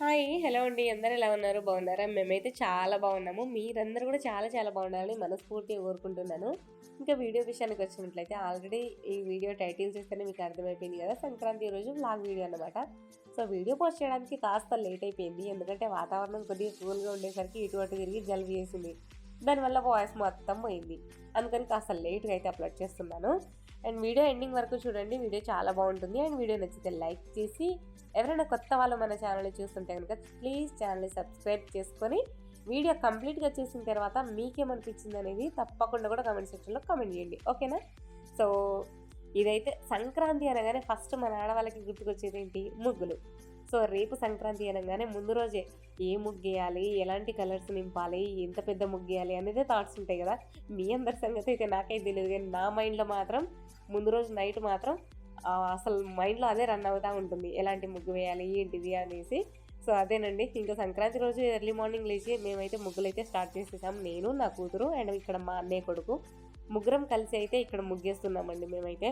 Hi hello అండి. అందరూ ఎలా ఉన్నారు? బాగున్నారా? మేమైతే చాలా బాగున్నాము. మీరందరూ కూడా చాలా చాలా బాగుండాలని మనస్ఫూర్తిగా కోరుకుంటున్నాను. ఇంకా వీడియో విషయానికి వచ్చినట్లయితే ఆల్రెడీ ఈ వీడియో టైటిల్ చూస్తేనే మీకు అర్థమైపోయింది కదా. సంక్రాంతి రోజు బ్లాగ్ వీడియో అనమాట సో వీడియో పోస్ట్ చేయడానికి కాస్త లేట్ అయిపోయింది. ఎందుకంటే వాతావరణం కొద్దిగా కూల్గా ఉండేసరికి ఇటు అటు తిరిగి జలుబు చేసింది. దానివల్ల వాయిస్ మొత్తం పోయింది. అందుకని కాస్త లేట్గా అయితే అప్లోడ్ చేస్తున్నాను. అండ్ వీడియో ఎండింగ్ వరకు చూడండి. వీడియో చాలా బాగుంటుంది. అండ్ వీడియో నచ్చితే లైక్ చేసి ఎవరైనా కొత్త వాళ్ళు మన ఛానల్ని చూస్తుంటే కనుక ప్లీజ్ ఛానల్ని సబ్స్క్రైబ్ చేసుకొని వీడియో కంప్లీట్గా చేసిన తర్వాత మీకేమనిపించింది అనేది తప్పకుండా కూడా కమెంట్ సెక్షన్లో కమెంట్ చేయండి. ఓకేనా? సో ఇదైతే సంక్రాంతి అనగానే ఫస్ట్ మన ఆడవాళ్ళకి గుర్తుకొచ్చేది ఏంటి? ముగ్గులు. సో రేపు సంక్రాంతి అనగానే ముందు రోజే ఏ ముగ్గేయాలి ఎలాంటి కలర్స్ నింపాలి ఎంత పెద్ద ముగ్గేయాలి అనేది థాట్స్ ఉంటాయి కదా. మీ అందరి సంగతి అయితే నాకైతే తెలియదు కానీ నా మైండ్లో మాత్రం ముందు రోజు నైట్ మాత్రం అసలు మైండ్లో అదే రన్ అవుతూ ఉంటుంది. ఎలాంటి ముగ్గు వేయాలి ఏంటిది అనేసి. సో అదేనండి. ఇంకా సంక్రాంతి రోజు ఎర్లీ మార్నింగ్ లేచి మేమైతే ముగ్గులు అయితే స్టార్ట్ చేసేసాం. నేను నా కూతురు అండ్ ఇక్కడ మా అన్నయ్య కొడుకు. ముగ్గురం కలిసి అయితే ఇక్కడ ముగ్గేస్తున్నామండి మేమైతే.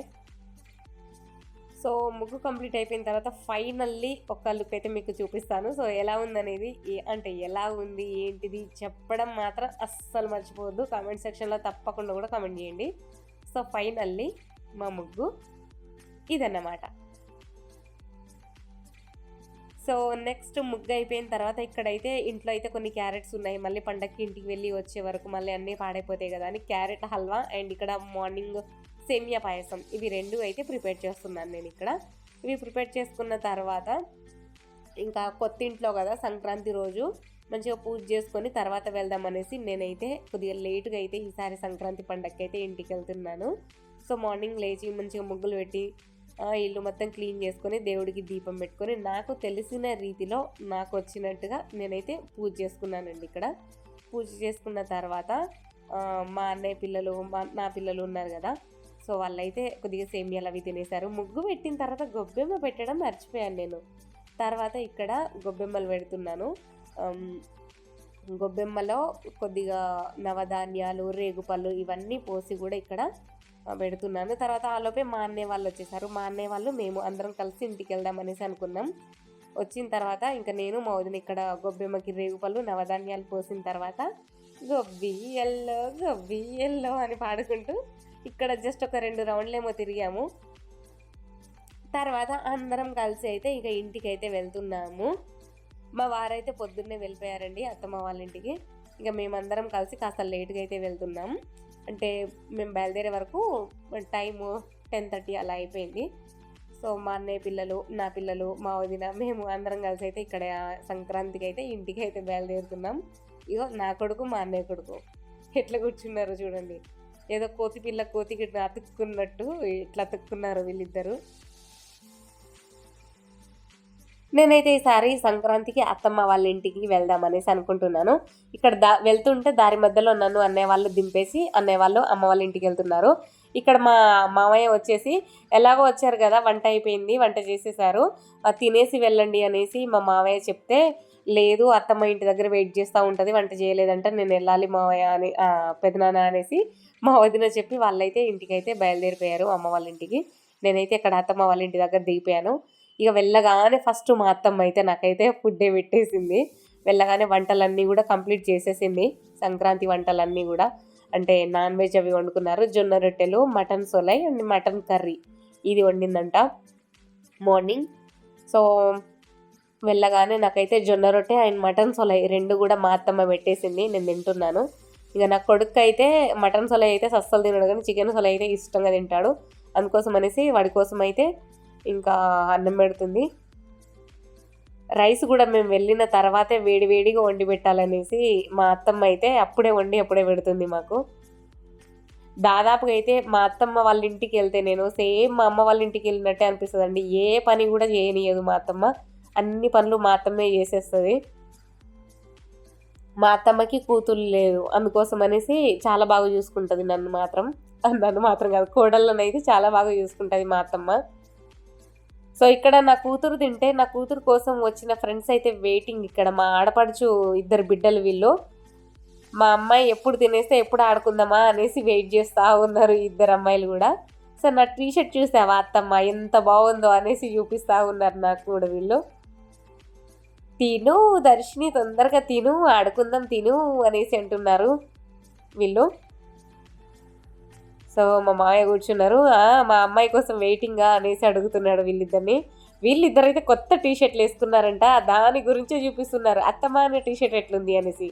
సో ముగ్గు కంప్లీట్ అయిపోయిన తర్వాత ఫైనల్లీ ఒక లుక్ అయితే మీకు చూపిస్తాను. సో ఎలా ఉందనేది అంటే ఎలా ఉంది ఏంటిది చెప్పడం మాత్రం అస్సలు మర్చిపోవద్దు. కామెంట్ సెక్షన్లో తప్పకుండా కూడా కామెంట్ చేయండి. సో ఫైనల్లీ మా ముగ్గు ఇదన్నమాట. సో నెక్స్ట్ ముగ్గు అయిపోయిన తర్వాత ఇక్కడైతే ఇంట్లో అయితే కొన్ని క్యారెట్స్ ఉన్నాయి. మళ్ళీ పండక్కి ఇంటికి వెళ్ళి వచ్చే వరకు మళ్ళీ అన్నీ పాడైపోతాయి కదా అని క్యారెట్ హల్వా అండ్ ఇక్కడ మార్నింగ్ సేమియా పాయసం. ఇవి రెండు అయితే ప్రిపేర్ చేస్తున్నాను నేను ఇక్కడ. ఇవి ప్రిపేర్ చేసుకున్న తర్వాత ఇంకా కొత్త ఇంట్లో కదా సంక్రాంతి రోజు మంచిగా పూజ చేసుకొని తర్వాత వెళ్దాం అనేసి నేనైతే కొద్దిగా లేటుగా అయితే ఈసారి సంక్రాంతి పండగకి అయితే ఇంటికి వెళ్తున్నాను. సో మార్నింగ్ లేచి మంచిగా ముగ్గులు పెట్టి ఇల్లు మొత్తం క్లీన్ చేసుకొని దేవుడికి దీపం పెట్టుకొని నాకు తెలిసిన రీతిలో నాకు వచ్చినట్టుగా నేనైతే పూజ చేసుకున్నానండి ఇక్కడ. పూజ చేసుకున్న తర్వాత మా అన్నయ్య పిల్లలు మా నా పిల్లలు ఉన్నారు కదా సో వాళ్ళైతే కొద్దిగా సేమియాలు అవి తినేశారు. ముగ్గు పెట్టిన తర్వాత గొబ్బెమ్మ పెట్టడం మర్చిపోయాను నేను. తర్వాత ఇక్కడ గొబ్బెమ్మలు పెడుతున్నాను. గొబ్బెమ్మలో కొద్దిగా నవధాన్యాలు రేగుపళ్ళు ఇవన్నీ పోసి కూడా ఇక్కడ పెడుతున్నాను. తర్వాత ఆలోపే మా అన్నయ్య వాళ్ళు వచ్చేసారు. మా అన్నయ్య వాళ్ళు మేము అందరం కలిసి ఇంటికి వెళ్దాం అనేసి అనుకున్నాం. వచ్చిన తర్వాత ఇంకా నేను మా వదిన ఇక్కడ గొబ్బెమ్మకి రేగుపళ్ళు నవధాన్యాలు పోసిన తర్వాత గొబ్బి ఎల్లో గొబ్బి ఎల్లో అని పాడుకుంటూ ఇక్కడ జస్ట్ ఒక రెండు రౌండ్లేమో తిరిగాము. తర్వాత అందరం కలిసి అయితే ఇక ఇంటికి అయితే వెళ్తున్నాము. మా వారైతే పొద్దున్నే వెళ్ళిపోయారండి అత్తమ్మ వాళ్ళ ఇంటికి. ఇక మేమందరం కలిసి కాస్త లేట్గా అయితే వెళ్తున్నాం. అంటే మేము బయలుదేరే వరకు టైము టెన్ థర్టీ అలా అయిపోయింది. సో మా అన్నయ్య పిల్లలు నా పిల్లలు మా వదిన మేము అందరం కలిసి అయితే ఇక్కడ సంక్రాంతికి అయితే ఇంటికి అయితే బయలుదేరుతున్నాం. ఇగో నా కొడుకు మా అన్నయ్య కొడుకు. ఎట్లా కూర్చున్నారు చూడండి. ఏదో కోతి పిల్ల కోతికి అతుక్కున్నట్టు ఇట్లా అతుక్కున్నారు వీళ్ళిద్దరు. నేనైతే ఈసారి సంక్రాంతికి అత్తమ్మ వాళ్ళ ఇంటికి వెళ్దాం అనేసి అనుకుంటున్నాను. ఇక్కడ దా వెళ్తుంటే దారి మధ్యలో నన్ను అన్నయ్య వాళ్ళు దింపేసి అన్నయ్య వాళ్ళు అమ్మ వాళ్ళ ఇంటికి వెళ్తున్నారు. ఇక్కడ మా మామయ్య వచ్చేసి ఎలాగో వచ్చారు కదా వంట అయిపోయింది వంట చేసేసారు. తినేసి వెళ్ళండి అనేసి మా మామయ్య చెప్తే లేదు అత్తమ్మ ఇంటి దగ్గర వెయిట్ చేస్తూ ఉంటుంది వంట చేయలేదంటే నేను వెళ్ళాలి మామయ్య అని పెదనాన్న అనేసి మా వదిన చెప్పి వాళ్ళైతే ఇంటికైతే బయలుదేరిపోయారు అమ్మ వాళ్ళ ఇంటికి. నేనైతే ఇక్కడ అత్తమ్మ వాళ్ళ ఇంటి దగ్గర దిగిపోయాను. ఇక వెళ్ళగానే ఫస్ట్ మా అత్తమ్మ అయితే నాకైతే ఫుడ్డే పెట్టేసింది. వెళ్ళగానే వంటలన్నీ కూడా కంప్లీట్ చేసేసింది. సంక్రాంతి వంటలన్నీ కూడా. అంటే నాన్ వెజ్ అవి వండుకున్నారు. జొన్న రొట్టెలు మటన్ సొలై అండ్ మటన్ కర్రీ. ఇది వండిందంట మార్నింగ్. సో వెళ్ళగానే నాకైతే జొన్న రొట్టె అండ్ మటన్ సొలై రెండు కూడా మా అత్తమ్మ పెట్టేసింది. నేను తింటున్నాను. ఇక నా కొడుకు అయితే మటన్ సొలై అయితే సస్సలు తినడు కానీ చికెన్ సొలై అయితే ఇష్టంగా తింటాడు. అందుకోసం అనేసి వాడి కోసం అయితే ఇంకా అన్నం పెడుతుంది. రైస్ కూడా మేము వెళ్ళిన తర్వాతే వేడి వేడిగా వండి పెట్టాలనేసి మా అత్తమ్మ అయితే అప్పుడే వండి అప్పుడే పెడుతుంది మాకు. దాదాపుగా అయితే మా అత్తమ్మ వాళ్ళ ఇంటికి వెళ్తే నేను సేమ్ మా అమ్మ వాళ్ళ ఇంటికి వెళ్ళినట్టే అనిపిస్తుంది అండి ఏ పని కూడా చేయనియదు మా అత్తమ్మ. అన్ని పనులు మా అత్తమ్మే చేసేస్తుంది. మా అత్తమ్మకి కూతురు లేదు. అందుకోసం అనేసి చాలా బాగా చూసుకుంటుంది నన్ను మాత్రం. నన్ను మాత్రం కాదు కోడళ్ళని అయితే చాలా బాగా చూసుకుంటుంది మా అత్తమ్మ. సో ఇక్కడ నా కూతురు తింటే నా కూతురు కోసం వచ్చిన ఫ్రెండ్స్ అయితే వెయిటింగ్ ఇక్కడ. మా ఆడపడుచు ఇద్దరు బిడ్డలు వీళ్ళు. మా అమ్మాయి ఎప్పుడు తినేస్తే ఎప్పుడు ఆడుకుందామా అనేసి వెయిట్ చేస్తూ ఉన్నారు ఇద్దరు అమ్మాయిలు కూడా. సో నా టీ షర్ట్ చూసావా అత్తమ్మ? ఎంత బాగుందో అనేసి చూపిస్తూ ఉన్నారు నాకు కూడా వీళ్ళు. తిను దర్శిని తొందరగా తిను ఆడుకుందాం తిను అనేసి అంటున్నారు వీళ్ళు. సో మా మాయ కూర్చున్నారు. మా అమ్మాయి కోసం వెయిటింగా అనేసి అడుగుతున్నాడు వీళ్ళిద్దరిని. వీళ్ళిద్దరు అయితే కొత్త టీ షర్ట్లు వేసుకున్నారంట. దాని గురించే చూపిస్తున్నారు. అత్తమ్మ అనే టీ షర్ట్ ఎట్లుంది అనేసి.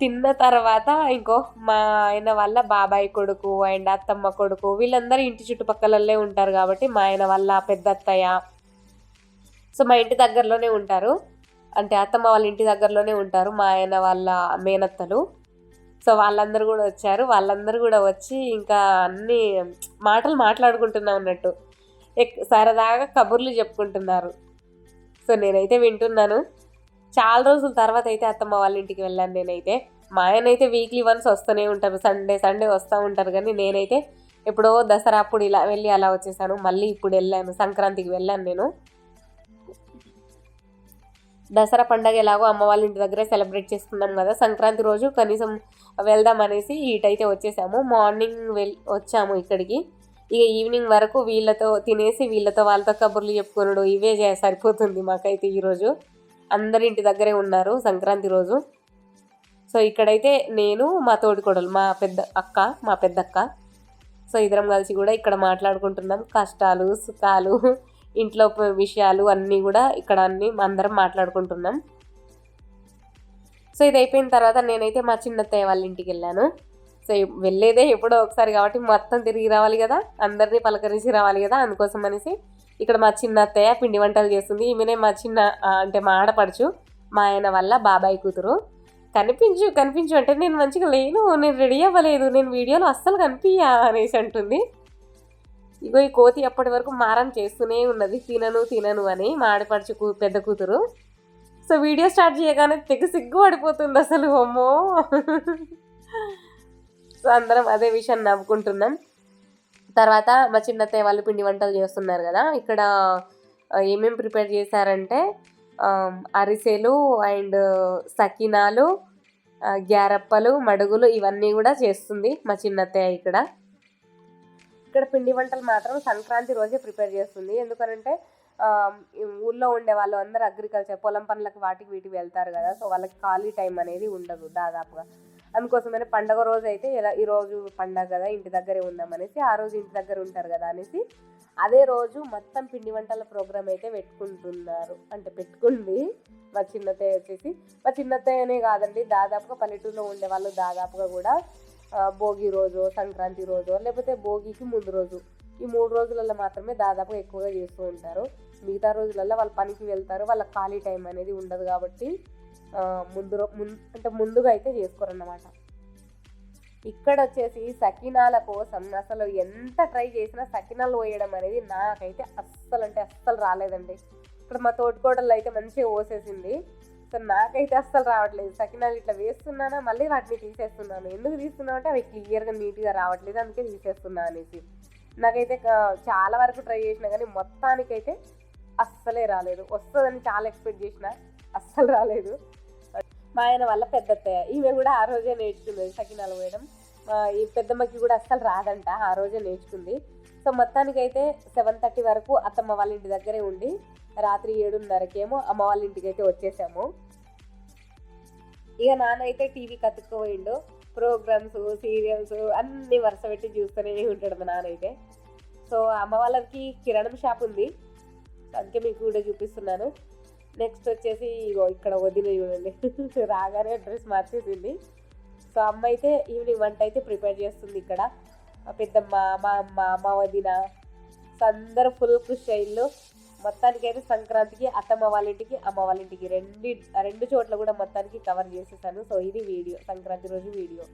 తిన్న తర్వాత ఇంకో మా ఆయన వాళ్ళ బాబాయ్ కొడుకు అండ్ అత్తమ్మ కొడుకు వీళ్ళందరూ ఇంటి చుట్టుపక్కలల్లే ఉంటారు కాబట్టి మా ఆయన వాళ్ళ పెద్ద అత్తయ్య సో మా ఇంటి దగ్గరలోనే ఉంటారు. అంటే అత్తమ్మ వాళ్ళ ఇంటి దగ్గరలోనే ఉంటారు. మా ఆయన వాళ్ళ మేనత్తలు. సో వాళ్ళందరూ కూడా వచ్చారు. వాళ్ళందరూ కూడా వచ్చి ఇంకా అన్ని మాటలు మాట్లాడుకుంటున్నాం అన్నట్టు ఎక్- సరదాగా కబుర్లు చెప్పుకుంటున్నారు. సో నేనైతే వింటున్నాను. చాలా రోజుల తర్వాత అయితే అత్తమ్మ వాళ్ళ ఇంటికి వెళ్ళాను నేనైతే. మా ఆయన అయితే వీక్లీ వన్స్ వస్తూనే ఉంటారు. సండే సండే వస్తూ ఉంటారు. కానీ నేనైతే ఎప్పుడో దసరా అప్పుడు ఇలా వెళ్ళి అలా వచ్చేసాను. మళ్ళీ ఇప్పుడు వెళ్ళాను. సంక్రాంతికి వెళ్ళాను నేను. దసరా పండగ ఎలాగో అమ్మ వాళ్ళ ఇంటి దగ్గరే సెలబ్రేట్ చేసుకున్నాం కదా సంక్రాంతి రోజు కనీసం వెళ్దాం అనేసి ఈటైతే వచ్చేసాము. మార్నింగ్ వెల్ వచ్చాము ఇక్కడికి. ఇక ఈవినింగ్ వరకు వీళ్ళతో తినేసి వీళ్ళతో వాళ్ళతో కబుర్లు చెప్పుకున్నాడు ఇవే చే- సరిపోతుంది మాకైతే ఈరోజు అందరి ఇంటి దగ్గరే ఉన్నారు సంక్రాంతి రోజు. సో ఇక్కడైతే నేను మా తోడికోడలు మా పెద్ద అక్క మా పెద్ద అక్క సో ఇద్దరం కలిసి కూడా ఇక్కడ మాట్లాడుకుంటున్నాం. కష్టాలు సుఖాలు ఇంట్లో విషయాలు అన్నీ కూడా ఇక్కడ అన్నీ అందరం మాట్లాడుకుంటున్నాం. సో ఇది అయిపోయిన తర్వాత నేనైతే మా చిన్నత్తయ్య వాళ్ళ ఇంటికి వెళ్ళాను. సో వెళ్ళేదే ఎప్పుడో ఒకసారి కాబట్టి మొత్తం తిరిగి రావాలి కదా అందరినీ పలకరించి రావాలి కదా అందుకోసం అనేసి ఇక్కడ మా చిన్న అత్తయ్య పిండి వంటలు చేస్తుంది. ఈమెనే మా చిన్న అంటే మా ఆడపడుచు మా ఆయన వల్ల బాబాయ్ కూతురు. కనిపించు కనిపించు అంటే నేను మంచిగా లేను నేను రెడీ అవ్వలేదు నేను వీడియోలో అస్సలు కనిపించా అనేసి అంటుంది. ఇగో ఈ కోతి అప్పటి వరకు మారం చేస్తూనే ఉన్నది. తినను తినను అని మా ఆడపడుచు కూ పెద్ద కూతురు. సో వీడియో స్టార్ట్ చేయగానే తెగ సిగ్గు పడిపోతుంది అసలు. అమ్మో! సో అందరం అదే విషయం నవ్వుకుంటున్నాం. తర్వాత మా చిన్నత్తయ్య వాళ్ళు పిండి వంటలు చేస్తున్నారు కదా. ఇక్కడ ఏమేమి ఏమేం ప్రిపేర్ చేశారంటే అరిసెలు అండ్ సకినాలు గ్యారప్పలు మడుగులు ఇవన్నీ కూడా చేస్తుంది మా చిన్నత్తయ్య ఇక్కడ. ఇక్కడ పిండి వంటలు మాత్రం సంక్రాంతి రోజే ప్రిపేర్ చేస్తుంది. ఎందుకనంటే ఊళ్ళో ఉండే వాళ్ళు అందరూ అగ్రికల్చర్ పొలం పనులకు వాటికి వీటికి వెళ్తారు కదా. సో వాళ్ళకి ఖాళీ టైం అనేది ఉండదు దాదాపుగా. అందుకోసమని పండగ రోజు అయితే ఇలా ఈరోజు పండగ కదా ఇంటి దగ్గరే ఉందాం అనేసి ఆ రోజు ఇంటి దగ్గర ఉంటారు కదా అనేసి అదే రోజు మొత్తం పిండి వంటల ప్రోగ్రామ్ అయితే పెట్టుకుంటున్నారు. అంటే పెట్టుకుంది మా చిన్నత్తయ్య వచ్చేసి. మా చిన్నతేనే కాదండి దాదాపుగా పల్లెటూరులో ఉండే వాళ్ళు దాదాపుగా కూడా భోగి రోజు సంక్రాంతి రోజు లేకపోతే భోగికి ముందు రోజు. ఈ మూడు రోజులలో మాత్రమే దాదాపుగా ఎక్కువగా చేస్తూ ఉంటారు. మిగతా రోజులలో వాళ్ళు పనికి వెళ్తారు. వాళ్ళ ఖాళీ టైం అనేది ఉండదు కాబట్టి ముందు రో- అంటే ముందుగా అయితే చేసుకోరన్నమాట. ఇక్కడ వచ్చేసి సకినాల కోసం అసలు ఎంత ట్రై చేసినా సకినాలు పోయడం అనేది నాకైతే అస్సలు అంటే అస్సలు రాలేదండి. ఇక్కడ మా తోటికోడలు అయితే మంచిగా పోసేసింది సో నాకైతే అస్సలు రావట్లేదు. సకినాలు ఇట్లా వేస్తున్నానా మళ్ళీ వాటిని తీసేస్తున్నాను. ఎందుకు తీస్తున్నావు అంటే అవి క్లియర్గా నీట్గా రావట్లేదు అందుకే తీసేస్తున్నా అనేసి. నాకైతే చాలా వరకు ట్రై చేసినా కానీ మొత్తానికైతే అస్సలే రాలేదు. వస్తుందని చాలా ఎక్స్పెక్ట్ చేసిన అస్సలు రాలేదు. మా ఆయన వల్ల పెద్దత్తయ్య ఈమె కూడా ఆ రోజే నేర్చుకుంది సకినాలు వేయడం ఈ పెద్దమ్మకి కూడా అస్సలు రాదంట ఆ రోజే నేర్చుకుంది. సో మొత్తానికైతే సెవెన్ థర్టీ వరకు అత్తమ్మ వాళ్ళ ఇంటి దగ్గరే ఉండి రాత్రి ఏడున్నరకేమో అమ్మ వాళ్ళ ఇంటికి అయితే వచ్చేసాము. ఇక నాన్న అయితే టీవీ కత్తుకుపోయిండు ప్రోగ్రామ్స్ సీరియల్స్ అన్నీ వరుస పెట్టి చూస్తూనే ఉంటాడు మా నాన్న అయితే సో అమ్మ వాళ్ళకి కిరాణం షాప్ ఉంది. అందుకే మీకు కూడా చూపిస్తున్నాను. నెక్స్ట్ వచ్చేసి ఇగో ఇక్కడ వదిన చూడండి. రాగానే డ్రెస్ మార్చేసింది. సో అమ్మ అయితే ఈవినింగ్ వంట అయితే ప్రిపేర్ చేస్తుంది ఇక్కడ. మా పెద్దమ్మ మా అమ్మ మా వదిన అందరూ ఫుల్ కృషి అయ్యిళ్ళు మొత్తానికి అయితే సంక్రాంతికి అత్తమ్మ వాళ్ళ ఇంటికి అమ్మ వాళ్ళ ఇంటికి రెండు రెండు చోట్ల కూడా మొత్తానికి కవర్ చేసేసాను. సో ఇది వీడియో సంక్రాంతి రోజు వీడియో.